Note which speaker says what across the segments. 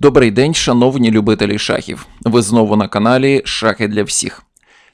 Speaker 1: Добрий день, шановні любителі шахів. Ви знову на каналі Шахи для всіх.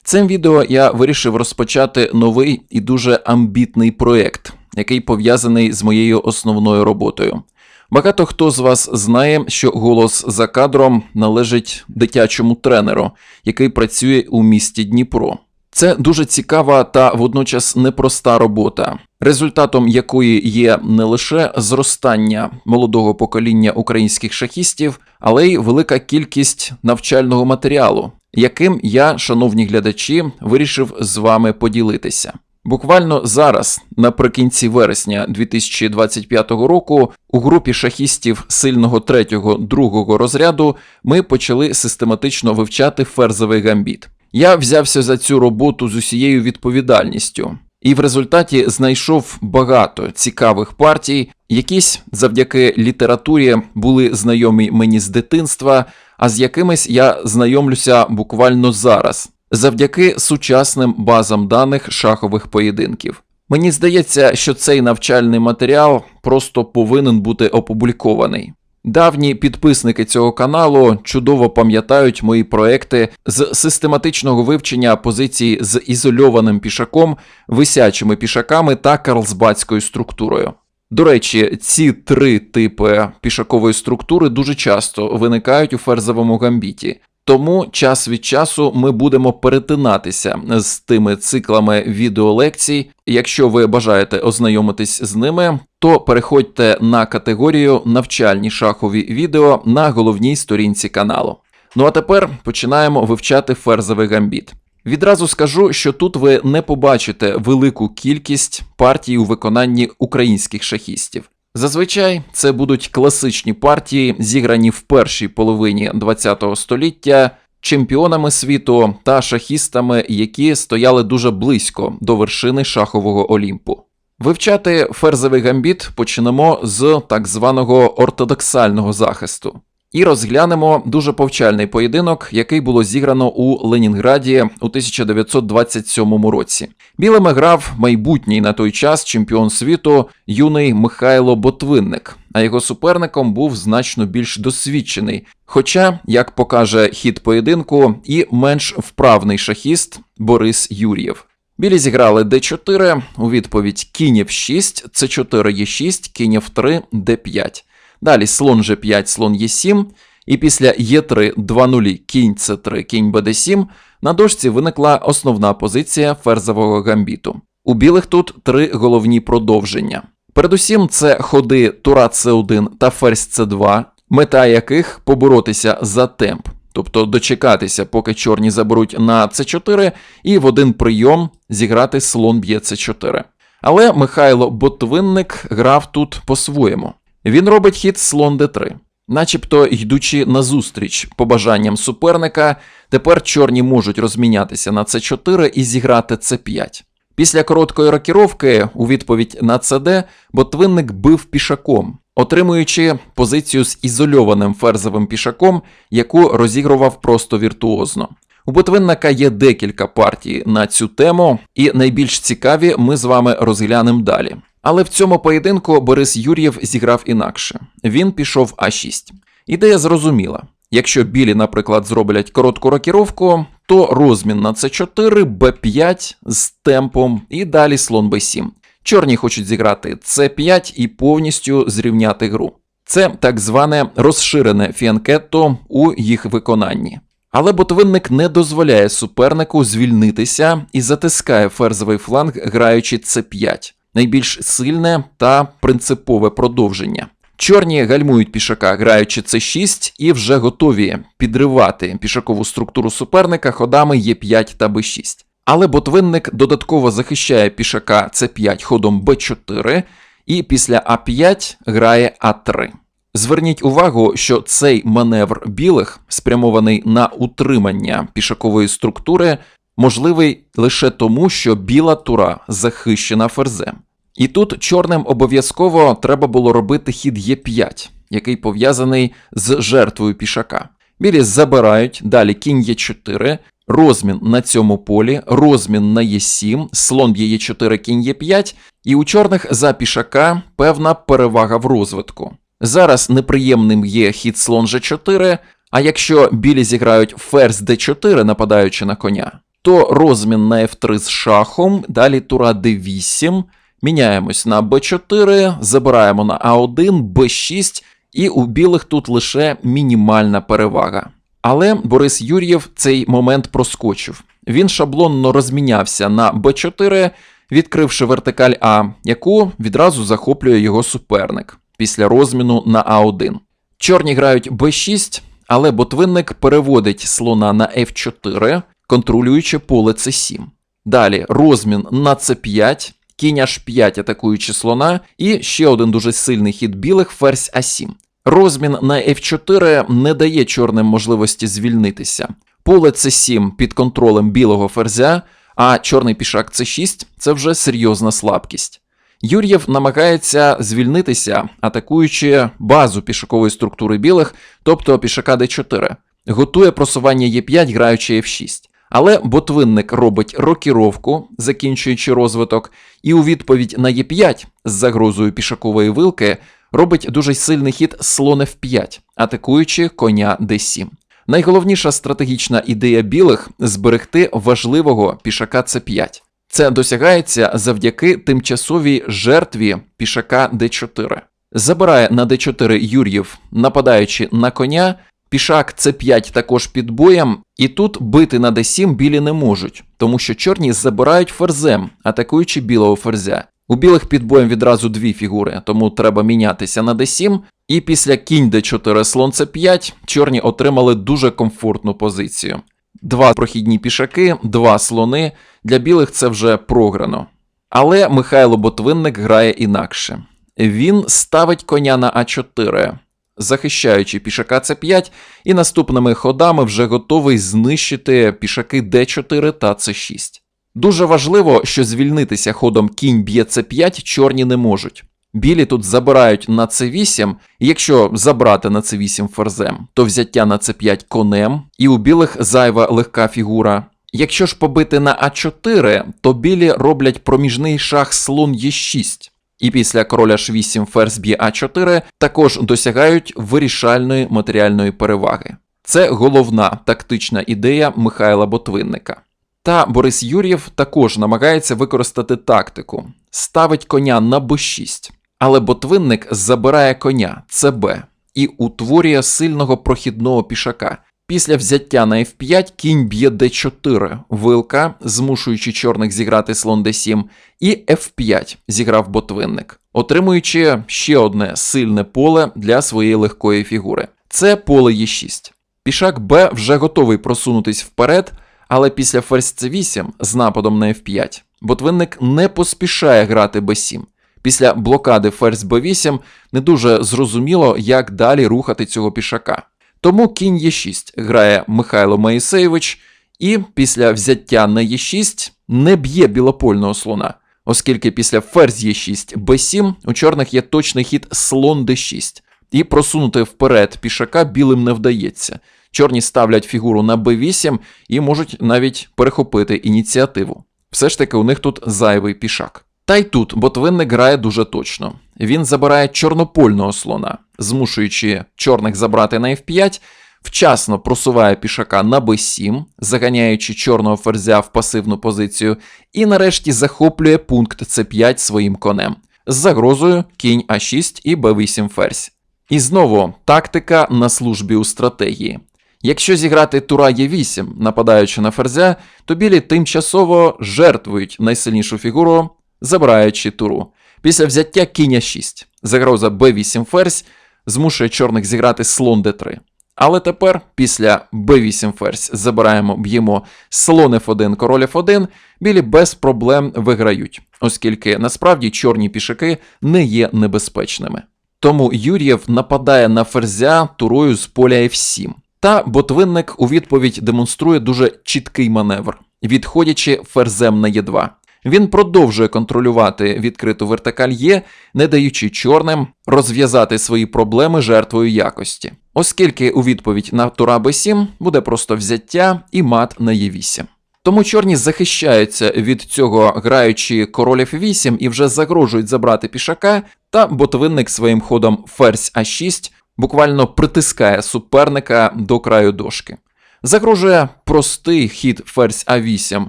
Speaker 1: Цим відео я вирішив розпочати новий і дуже амбітний проєкт, який пов'язаний з моєю основною роботою. Багато хто з вас знає, що голос за кадром належить дитячому тренеру, який працює у місті Дніпро. Це дуже цікава та водночас непроста робота, результатом якої є не лише зростання молодого покоління українських шахістів, але й велика кількість навчального матеріалу, яким я, шановні глядачі, вирішив з вами поділитися. Буквально зараз, наприкінці вересня 2025 року, у групі шахістів сильного третього другого розряду ми почали систематично вивчати ферзовий гамбіт. Я взявся за цю роботу з усією відповідальністю, і в результаті знайшов багато цікавих партій, якісь завдяки літературі були знайомі мені з дитинства, а з якимись я знайомлюся буквально зараз, завдяки сучасним базам даних шахових поєдинків. Мені здається, що цей навчальний матеріал просто повинен бути опублікований. Давні підписники цього каналу чудово пам'ятають мої проекти з систематичного вивчення позицій з ізольованим пішаком, висячими пішаками та карлсбадською структурою. До речі, ці три типи пішакової структури дуже часто виникають у ферзовому гамбіті. Тому час від часу ми будемо перетинатися з тими циклами відеолекцій. Якщо ви бажаєте ознайомитись з ними, то переходьте на категорію навчальні шахові відео на головній сторінці каналу. Ну а тепер починаємо вивчати ферзовий гамбіт. Відразу скажу, що тут ви не побачите велику кількість партій у виконанні українських шахістів. Зазвичай це будуть класичні партії, зіграні в першій половині ХХ століття чемпіонами світу та шахістами, які стояли дуже близько до вершини шахового Олімпу. Вивчати ферзовий гамбіт почнемо з так званого ортодоксального захисту. І розглянемо дуже повчальний поєдинок, який було зіграно у Ленінграді у 1927 році. Білими грав майбутній на той час чемпіон світу юний Михайло Ботвинник, а його суперником був значно більш досвідчений. Хоча, як покаже хід поєдинку, і менш вправний шахіст Борис Юр'єв. Білі зіграли d4, у відповідь кінь f6, c4 e6, кінь f3, d5. Далі слон G5, слон Е7, і після Е3 2 нулі, кінь С3, кінь БД7 на дошці виникла основна позиція ферзового гамбіту. У білих тут три головні продовження. Передусім, це ходи Тура С1 та ферзь С2, мета яких поборотися за темп, тобто дочекатися, поки чорні заберуть на С4, і в один прийом зіграти слон б'є С4. Але Михайло Ботвинник грав тут по-своєму. Він робить хід слон d3. Начебто, йдучи назустріч побажанням суперника, тепер чорні можуть розмінятися на c4 і зіграти c5. Після короткої рокіровки, у відповідь на cd, ботвинник бив пішаком, отримуючи позицію з ізольованим ферзовим пішаком, яку розігрував просто віртуозно. У Ботвинника є декілька партій на цю тему, і найбільш цікаві ми з вами розглянемо далі. Але в цьому поєдинку Борис Юр'єв зіграв інакше. Він пішов А6. Ідея зрозуміла. Якщо білі, наприклад, зроблять коротку рокіровку, то розмін на С4, Б5 з темпом і далі слон Б7. Чорні хочуть зіграти С5 і повністю зрівняти гру. Це так зване розширене фіанкетто у їх виконанні. Але ботвинник не дозволяє супернику звільнитися і затискає ферзовий фланг, граючи С5 найбільш сильне та принципове продовження. Чорні гальмують пішака, граючи С6, і вже готові підривати пішакову структуру суперника ходами Е5 та Б6. Але ботвинник додатково захищає пішака С5 ходом Б4, і після А5 грає А3. Зверніть увагу, що цей маневр білих, спрямований на утримання пішакової структури, можливий лише тому, що біла тура захищена ферзем. І тут чорним обов'язково треба було робити хід Е5, який пов'язаний з жертвою пішака. Білі забирають, далі кінь Е4, розмін на цьому полі, розмін на Е7, слон б'є Е4, кінь Е5, і у чорних за пішака певна перевага в розвитку. Зараз неприємним є хід слон G4, а якщо білі зіграють ферзь D4, нападаючи на коня, то розмін на F3 з шахом, далі тура D8, міняємось на B4, забираємо на А1, B6, і у білих тут лише мінімальна перевага. Але Борис Юр'єв цей момент проскочив. Він шаблонно розмінявся на Б4, відкривши вертикаль А, яку відразу захоплює його суперник після розміну на А1. Чорні грають Б6, але ботвинник переводить слона на F4, контролюючи поле С7. Далі розмін на С5, кінь H5 атакуючи слона, і ще один дуже сильний хід білих ферзь А7. Розмін на F4 не дає чорним можливості звільнитися. Поле С7 під контролем білого ферзя, а чорний пішак С6 це вже серйозна слабкість. Юр'єв намагається звільнитися, атакуючи базу пішакової структури білих, тобто пішака d4, готує просування Е5, граючи F6. Але ботвинник робить рокіровку, закінчуючи розвиток, і у відповідь на Е5 з загрозою пішакової вилки робить дуже сильний хід слон F5, атакуючи коня d7. Найголовніша стратегічна ідея білих зберегти важливого пішака c5. Це досягається завдяки тимчасовій жертві пішака d4. Забирає на d4 Юр'єв, нападаючи на коня, пішак c5 також під боєм, і тут бити на d7 білі не можуть, тому що чорні забирають ферзем, атакуючи білого ферзя. У білих під боєм відразу дві фігури, тому треба мінятися на d7. І після кінь d4 слон c5 чорні отримали дуже комфортну позицію. Два прохідні пішаки, два слони. Для білих це вже програно. Але Михайло Ботвинник грає інакше. Він ставить коня на А4, захищаючи пішака С5, і наступними ходами вже готовий знищити пішаки Д4 та С6. Дуже важливо, що звільнитися ходом кінь б'є С5 чорні не можуть. Білі тут забирають на С8, і якщо забрати на С8 ферзем, то взяття на С5 конем, і у білих зайва легка фігура. Якщо ж побити на А4, то білі роблять проміжний шах слон Е6. І після короля H8 ферзь б'є А4 також досягають вирішальної матеріальної переваги. Це головна тактична ідея Михайла Ботвинника. Та Борис Юр'єв також намагається використати тактику, ставить коня на Б6, але ботвинник забирає коня ЦБ і утворює сильного прохідного пішака. Після взяття на F5 кінь б'є D4, вилка, змушуючи чорних зіграти слон D7, і F5 зіграв ботвинник, отримуючи ще одне сильне поле для своєї легкої фігури. Це поле Е6. Пішак Б вже готовий просунутись вперед, але після ферзь c8 з нападом на F5 ботвинник не поспішає грати b7. Після блокади ферзь b8 не дуже зрозуміло, як далі рухати цього пішака. Тому кінь Е6 грає Михайло Моїсеєвич, і після взяття на Е6 не б'є білопольного слона, оскільки після ферзь Е6 Б7 у чорних є точний хід слон Д6, і просунути вперед пішака білим не вдається. Чорні ставлять фігуру на b8 і можуть навіть перехопити ініціативу. Все ж таки у них тут зайвий пішак. Та й тут ботвинник грає дуже точно. Він забирає чорнопольного слона, змушуючи чорних забрати на f5, вчасно просуває пішака на b7, заганяючи чорного ферзя в пасивну позицію, і нарешті захоплює пункт c5 своїм конем з загрозою кінь а6 і b8 ферзь. І знову тактика на службі у стратегії. Якщо зіграти тура Е8, нападаючи на ферзя, то білі тимчасово жертвують найсильнішу фігуру, забираючи туру. Після взяття кінь 6, загроза b8 ферзь змушує чорних зіграти слон d3. Але тепер, після b8 ферзь, забираємо, б'ємо слон f1, король f1, білі без проблем виграють, оскільки насправді чорні пішаки не є небезпечними. Тому Юр'єв нападає на ферзя турою з поля f7. Та ботвинник у відповідь демонструє дуже чіткий маневр, відходячи ферзем на Е2. Він продовжує контролювати відкриту вертикаль Є, не даючи чорним розв'язати свої проблеми жертвою якості, оскільки у відповідь на тура Б7 буде просто взяття і мат на Е8. Тому чорні захищаються від цього, граючи король F8 і вже загрожують забрати пішака, та ботвинник своїм ходом ферзь А6 буквально притискає суперника до краю дошки. Загрожує простий хід ферзь А8,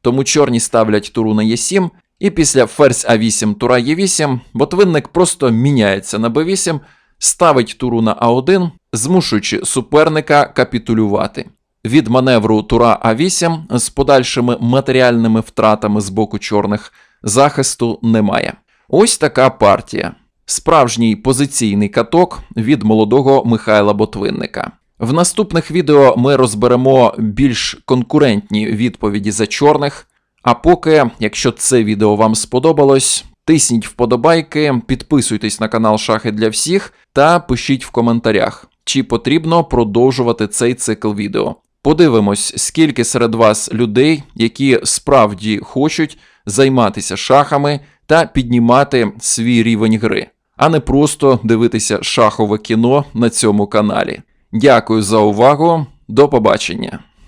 Speaker 1: тому чорні ставлять туру на Е7, і після ферзь А8 тура Е8 ботвинник просто міняється на Б8, ставить туру на А1, змушуючи суперника капітулювати. Від маневру тура А8 з подальшими матеріальними втратами з боку чорних захисту немає. Ось така партія. Справжній позиційний каток від молодого Михайла Ботвинника. В наступних відео ми розберемо більш конкурентні відповіді за чорних. А поки, якщо це відео вам сподобалось, тисніть вподобайки, підписуйтесь на канал Шахи для всіх та пишіть в коментарях, чи потрібно продовжувати цей цикл відео. Подивимось, скільки серед вас людей, які справді хочуть займатися шахами та піднімати свій рівень гри, а не просто дивитися шахове кіно на цьому каналі. Дякую за увагу, до побачення!